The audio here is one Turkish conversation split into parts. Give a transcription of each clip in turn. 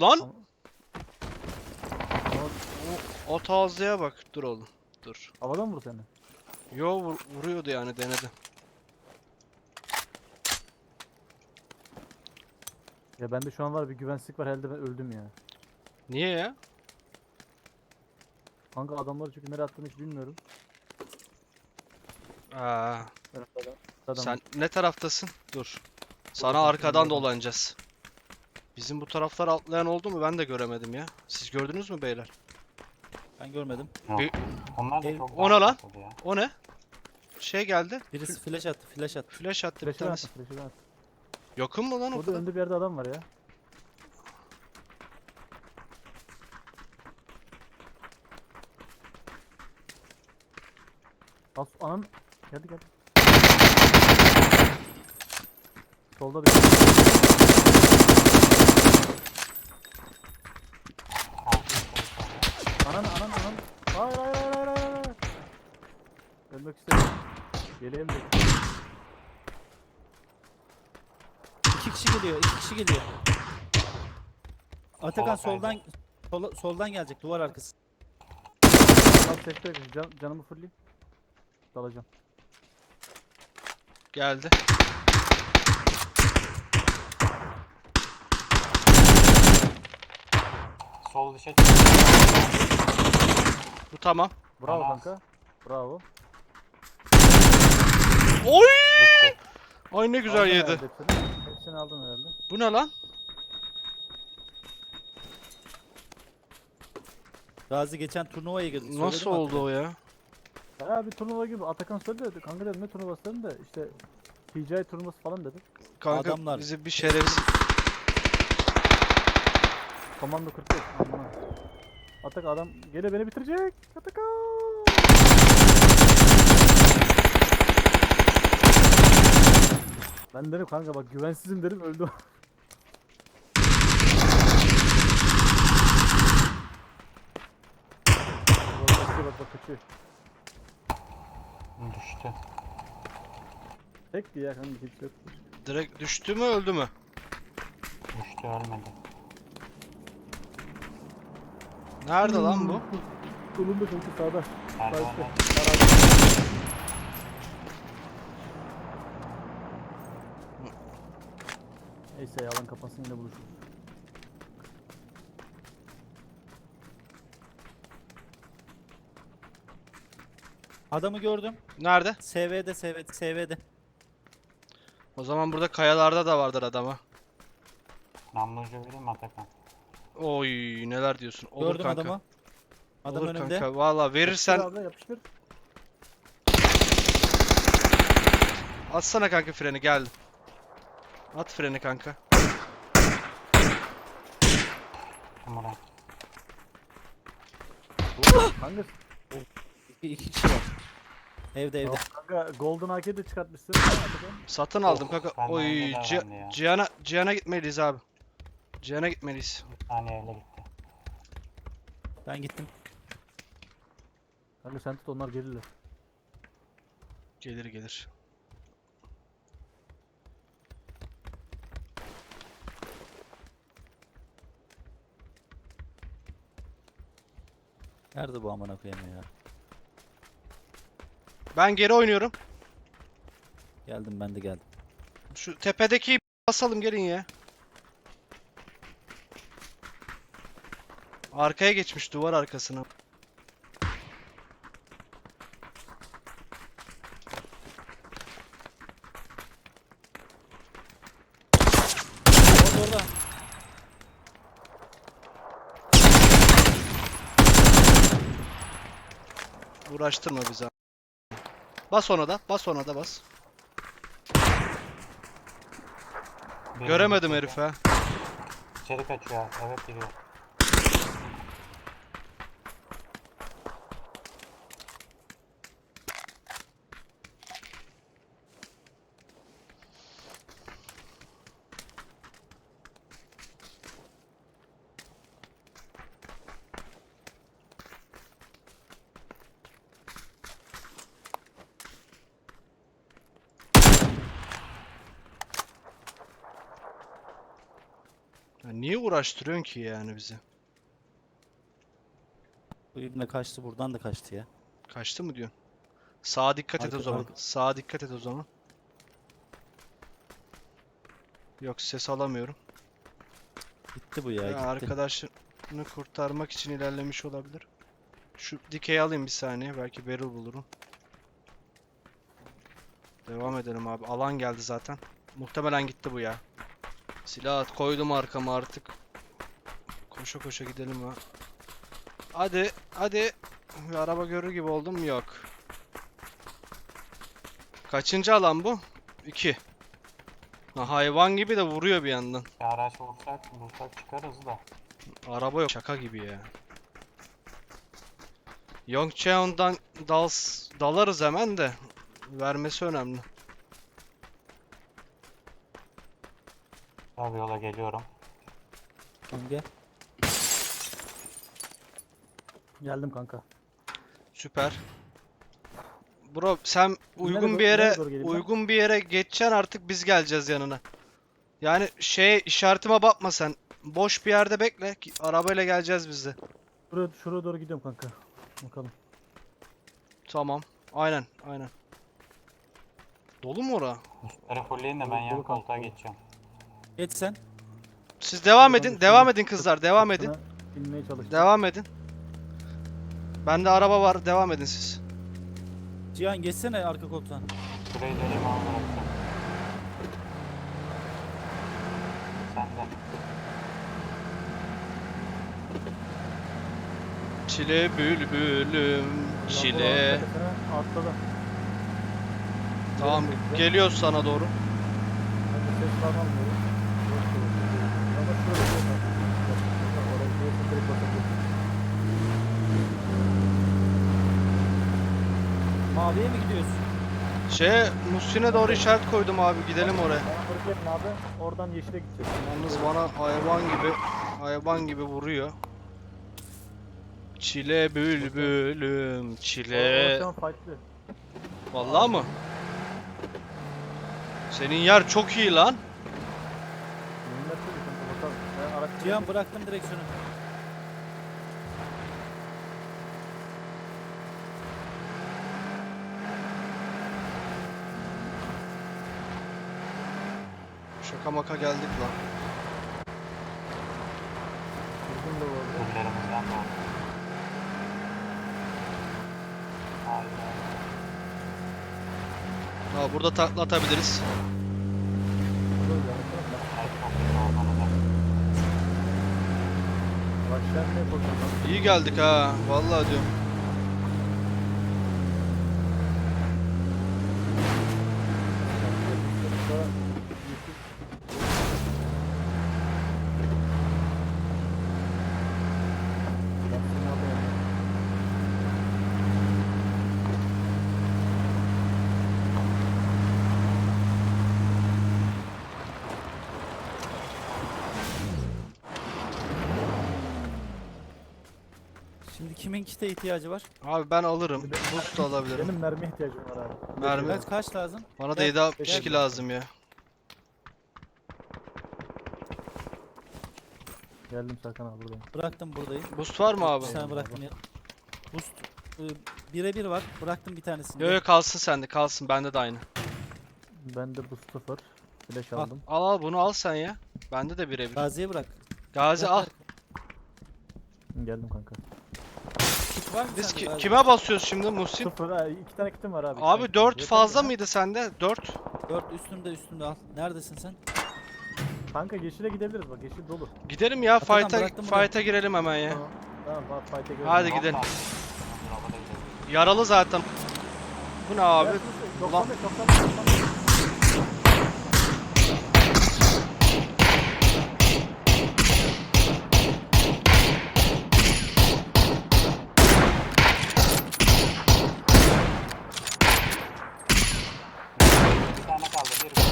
Lan o, o tazeye bak. Dur oğlum. Dur. havadan vur seni. Yo vur- vuruyordu yani denedi. Ya bende şu an var bir güvensizlik var herhalde ben öldüm ya. Niye ya? Kanka adamları çünkü nereye attığını hiç bilmiyorum. Aa, Önümde adam- adam sen ne taraftasın? Dur. Sana Burada arkadan dolanacağız. Bizim bu taraflar atlayan oldu mu ben de göremedim ya. Siz gördünüz mü beyler? Ben görmedim. Yok. Bir- Onlar da Ev- çok O ne lan? ya. O ne? Şey geldi. Birisi flash attı, flash attı. Flash attı bir Flash'ı ben tanesi. attım, flash'ı ben attım. Yakın mı lan o Burada kadar? önde bir yerde adam var ya. As anan geldi geldi. Solda bir anan anan anan. Hayır hayır hayır hayır hayır. hayır. Ölmek istemiyorum. Gelelim de. İki kişi geliyor, iki kişi geliyor. Atakan soldan sola- soldan gelecek duvar arkası. Bak sekte can, canımı fırlayayım. Dalacağım. Geldi. Sol dışa çıktı. Bu tamam. Bravo Tamam. kanka. Bravo. Oy! Ay ne güzel Aldın yedi. herhalde Hepsini. hepsini aldın herhalde. Bu ne lan? Gazi geçen turnuvaya girdi. Nasıl oldu o ya? Ya bir turnuva gibi Atakan söyledi. Kanka dedim ne turnuvası dedim de işte TGI turnuvası falan dedi. Kanka Adamlar. bizi bir şerefsiz Komando 45. Aman ha. Atakan adam gene beni bitirecek. Atakan. Ben dedim kanka bak güvensizim dedim öldü. Bak bak kaçıyor. Düştü. Tekti ya kanka kimse yok. direkt düştü mü öldü mü? Düştü ölmedi. Nerede lan bu? Solunda kanka sağda. Sağ üstte. Merdivenler. Neyse yalan kapansın yine buluşuruz. Adamı gördüm. Nerede? SV'de, SV'de, SV'de. O zaman burada kayalarda da vardır adama. Namlucu vereyim mi Atakan? Oy neler diyorsun? Olur gördüm kanka. adamı. Adam Olur önümde. kanka. Valla verirsen Yapıştır abi yapıştır. atsana kanka freni geldim. At freni kanka. Murat. Kanka, İki, iki kişi var. Evde evde. kanka Golden AK'yi de çıkartmışsın. Satın aldım kanka. Oy Ci-. Cihan'a Cihan'a gitmeliyiz abi. Cihan'a gitmeliyiz. Bir saniyeyle gitti. Ben gittim. Kanka sen tut onlar gelirler. Gelir gelir. Nerede bu amına koyayım ya? Ben geri oynuyorum. Geldim ben de geldim. Şu tepedeki basalım gelin ya. Arkaya geçmiş duvar arkasına. Orada orada. Uğraştırma bizi. Bas ona da, bas ona da bas. Göremedim içeri- herif ha. İçeri kaçıyor. Evet giriyor. Ya niye uğraştırıyorsun ki yani bizi? Bu ibne kaçtı buradan da kaçtı ya. Kaçtı mı diyorsun? Sağa dikkat et o zaman. arka- Sağa dikkat et o zaman. Yok ses alamıyorum. Gitti bu ya, Ya gitti. arkadaşını kurtarmak için ilerlemiş olabilir. Şu dikeyi alayım bir saniye. Belki barrel bulurum. Devam edelim abi. Alan geldi zaten. Muhtemelen gitti bu ya. Silah at koydum arkama artık. Koşa koşa gidelim ha. Hadi hadi. Bir araba görür gibi oldum yok. Kaçıncı alan bu? 2. Hayvan gibi de vuruyor bir yandan. Bir araç bulsak, bulsak çıkarız da. Araba yok. Şaka gibi ya. Yongcheon'dan dals, dalarız hemen de. Vermesi önemli. Abi yola geliyorum. Tamam gel. Geldim kanka. Süper. Bro sen uygun bir yere doğru geleyim ben? uygun bir yere geçeceksin artık biz geleceğiz yanına. Yani şey işaretime bakma sen. Boş bir yerde bekle. ki Arabayla geleceğiz biz de. Şuraya, şuraya doğru gidiyorum kanka. Bakalım. Tamam. Aynen, aynen. Dolu mu ora? Üstleri fullleyin de ben yan kanka, koltuğa geçeceğim. Geç sen. Siz devam edin. Devam edin kızlar. Devam edin. Binmeye çalıştım. Devam edin. Bende araba var. Devam edin siz. Cihan geçsene arka koltuğa. Şurayı da limana bırakacağım. Sen de. Çile bülbülüm, çile. Atladım. Tamam, geliyoruz sana doğru. Ben de ses falan almıyorum. Yok, yok, yok. Ama şurada bir yer var. Oraya gidiyorsun, direkt basabilirsin. Maviye mi gidiyorsun? Şey, Muhsin'e doğru işaret koydum abi. Gidelim oraya. Fark etme abi. Oradan yeşile gideceğiz. Yalnız bana hayvan gibi, hayvan gibi vuruyor. Çile bülbülüm, Orada çile. an fightlı. Vallahi mı? Senin yer çok iyi lan. Bakalım. Ben araç Cihan bıraktım direksiyonu. Şaka maka geldik lan. Kırdım da bu arada. Fullerimizden de oldu. Ha burada takla atabiliriz. Da da. Da. Lan? İyi geldik ha. Vallahi diyorum. Burada yeşil. Bak seni alıyorum. Şimdi kimin kite ihtiyacı var? Abi ben alırım. Boost da alabilirim. Benim mermi ihtiyacım var abi. Mermi. Kaç kaç lazım? Bana da Gel, 762 gel. lazım ya. Geldim Serkan abi buradayım. Bıraktım buradayım. Boost var mı abi? Bir tane bıraktım ya. Boost. e, Birebir var. Bıraktım bir tanesini. Yo yo kalsın sende kalsın bende de aynı. Bende bu sıfır. Flash Al. aldım. Al al bunu al sen ya. Bende de birebir. Gazi'ye bırak. Gazi al. Geldim kanka. Kit var mı Biz sende ki- kime basıyoruz şimdi Muhsin? Sıfır ha iki tane kitim var abi. Abi 4 Yeter fazla ya. mıydı sende? 4. Dört üstümde üstümde al. Neredesin sen? Kanka yeşile gidebiliriz bak yeşil dolu. Gidelim ya Atakan, fight'a fight'a girelim hemen ya. Tamam. Tamam bak fight'e girelim. Hadi gidelim. Yaralı zaten. Bu ne abi? Ulan- 95, 95, 95. Bir tane kaldı. Bir bir.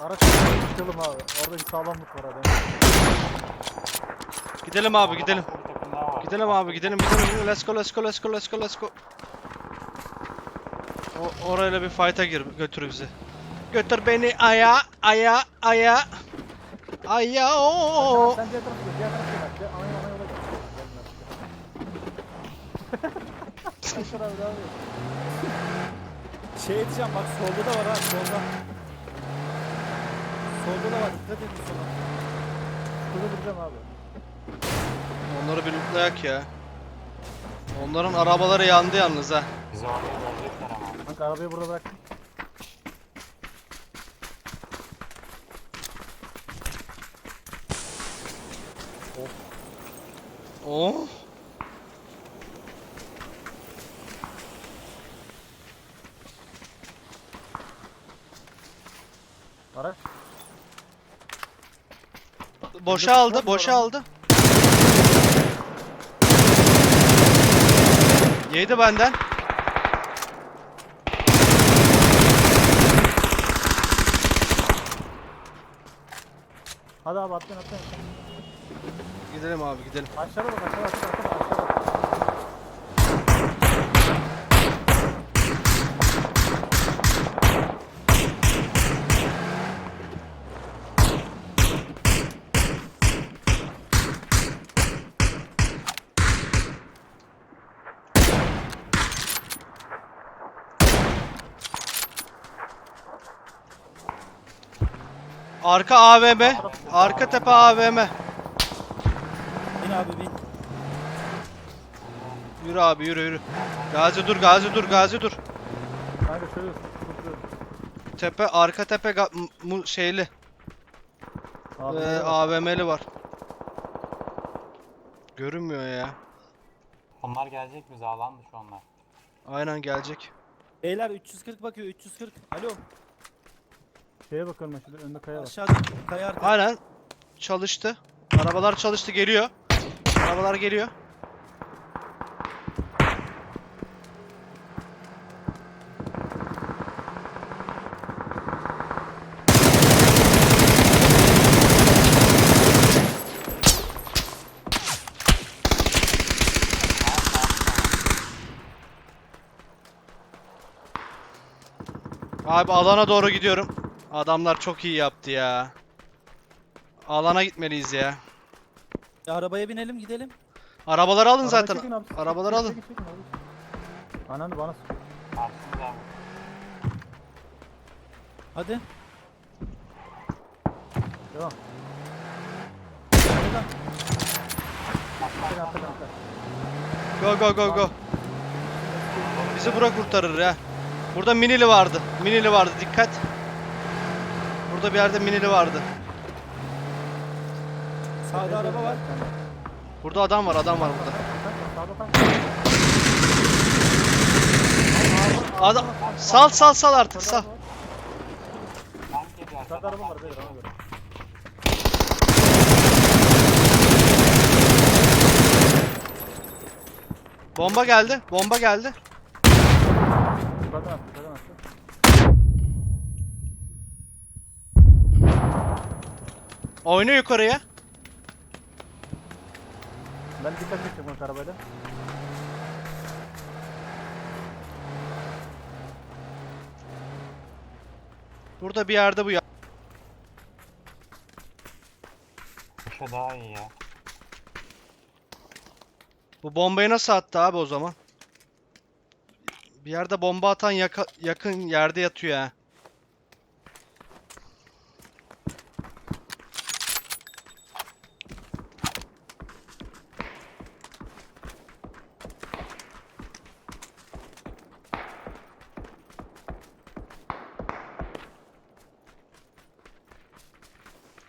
Araç çıkalım abi. Orada bir sağlamlık var abi. Gidelim abi gidelim. Gidelim abi gidelim gidelim. gidelim. Let's go let's go let's go let's go let's go. O, orayla bir fight'a gir götür bizi. Götür beni aya aya aya. Aya o. Şey diyeceğim bak solda da var ha solda. Solda da var dikkat edin sola. Şurada duracağım abi. Onları bir lootlayak ya. Onların arabaları yandı yalnız ha. Bizi oraya görecekler ama. Kanka arabayı burada bıraktım. Oh. Araç. Boşa aldı, boşa aldı. Yedi benden. Hadi abi atlayın atlayın. Gidelim abi gidelim. Aşağıda bak aşağıda aşağıda aşağıda. Arka AVM. Arka tepe AVM. Bin abi bin. Yürü abi yürü yürü. Gazi dur Gazi dur Gazi dur. Kanka şöyle. Tepe arka tepe ga- mu- şeyli. Abi Ee? AVM'li var. Görünmüyor ya. Onlar gelecek bize alan dışı onlar. Aynen gelecek. Beyler 340 bakıyor 340. Alo Şeye ben şurada önünde kaya var. aşağıda kaya arka. Aynen. Çalıştı. Arabalar çalıştı geliyor. Arabalar geliyor. Abi alana doğru gidiyorum. Adamlar çok iyi yaptı ya. Alana gitmeliyiz ya. E, arabaya binelim gidelim. Arabaları alın Arabayı zaten. çekin abi, çekin, Arabaları çekin, alın. çekin, çekin abi. Ananı bana sıkıyor. Hadi. Devam. Go go go go. Bizi bura kurtarır ya. Burada minili vardı. Minili vardı dikkat. Burada bir yerde minili vardı. Sağda araba var. Burada adam var adam var burada. Sağda tank. Adam sal sal sal artık sal. Sağda araba var beyler ona göre. Bomba geldi. Bomba geldi. Attı yukarıdan attı. Oyna yukarıya. Ben dikkat edeceğim bak arabayla. Burada bir yerde bu ya. Köşe daha iyi ya. Bu bombayı nasıl attı abi o zaman? Bir yerde bomba atan yaka- yakın yerde yatıyor ha.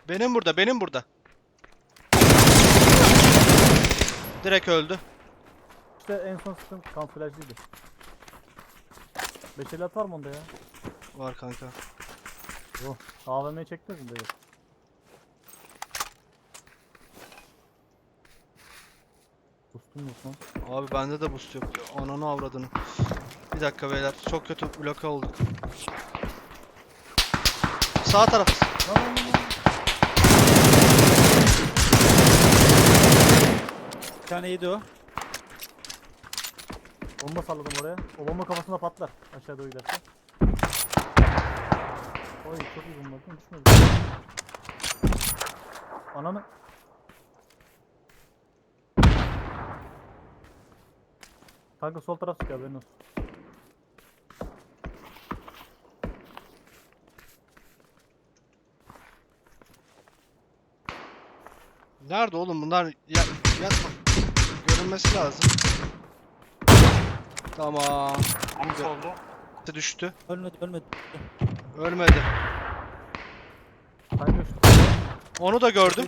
Benim burada, benim burada. Direkt öldü. İşte en son sıktığım kamuflajlıydı. Beşeli at var mı onda ya? Var kanka. Oh. AVM'yi çektiniz mi beyler? Kustum mu lan? Abi bende de boost yok. Ananı avradını. Bir dakika beyler. Çok kötü bloke olduk. Sağ taraf. Lan lan lan lan. Bir tane yedi o. Bomba salladım oraya. O bomba kafasına patlar. Aşağı doğru giderse. Oy çok iyi bomba. Düşmedi. Ananı. Kanka sol taraf çıkıyor haberin olsun. Nerede oğlum bunlar? Ya, yatma. Görünmesi lazım. Tamam. Hangisi Yok. oldu? Ölmedi Düştü. ölmedi. Ölmedi. Şu Onu da gördüm.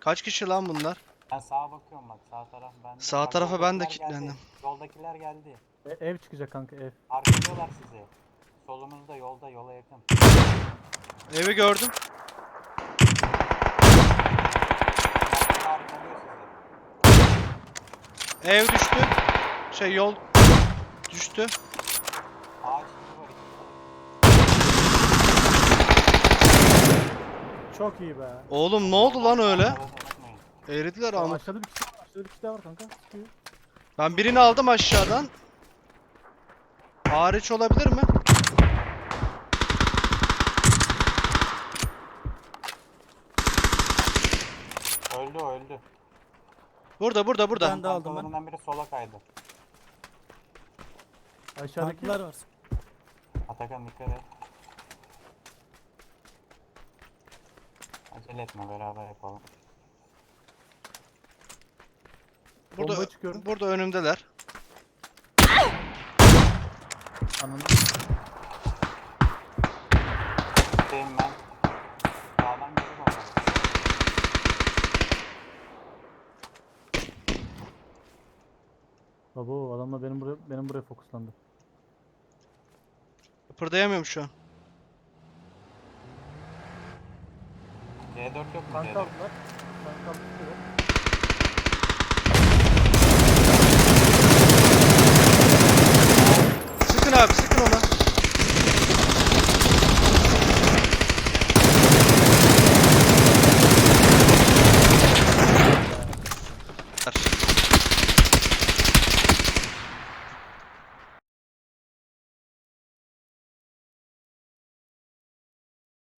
Kaç kişi lan bunlar? Ben sağa bakıyorum bak sağ taraf bende. Sağ Bak, tarafa ben de yoldakiler geldi. kilitlendim. Yoldakiler geldi. E, ev çıkacak kanka ev. Arkalıyorlar sizi. Solumuzda yolda yola yakın. Evi gördüm. Ev düştü. Şey yol düştü. Ağaç gibi var. Çok iyi be. Oğlum ne oldu lan öyle? Unutmayın. Eridiler Aa, ama. aşağıda bir kişi var. Aşağıda bir kişi daha var kanka. Ben birini aldım aşağıdan. Hariç olabilir mi? Öldü. Burada burada burada. Ben de aldım ben. Biri sola kaydı. Aşağıdaki Tanklar var. Atakan dikkat et. Acele etme beraber yapalım. Burada Bomba çıkıyorum. burada önümdeler. ananı. Şeyim ben. Sağdan geri bomba. Baba adamla benim buraya benim buraya fokuslandı. Kıpırdayamıyorum şu an. C4 yok mu Kanka C4? aldılar.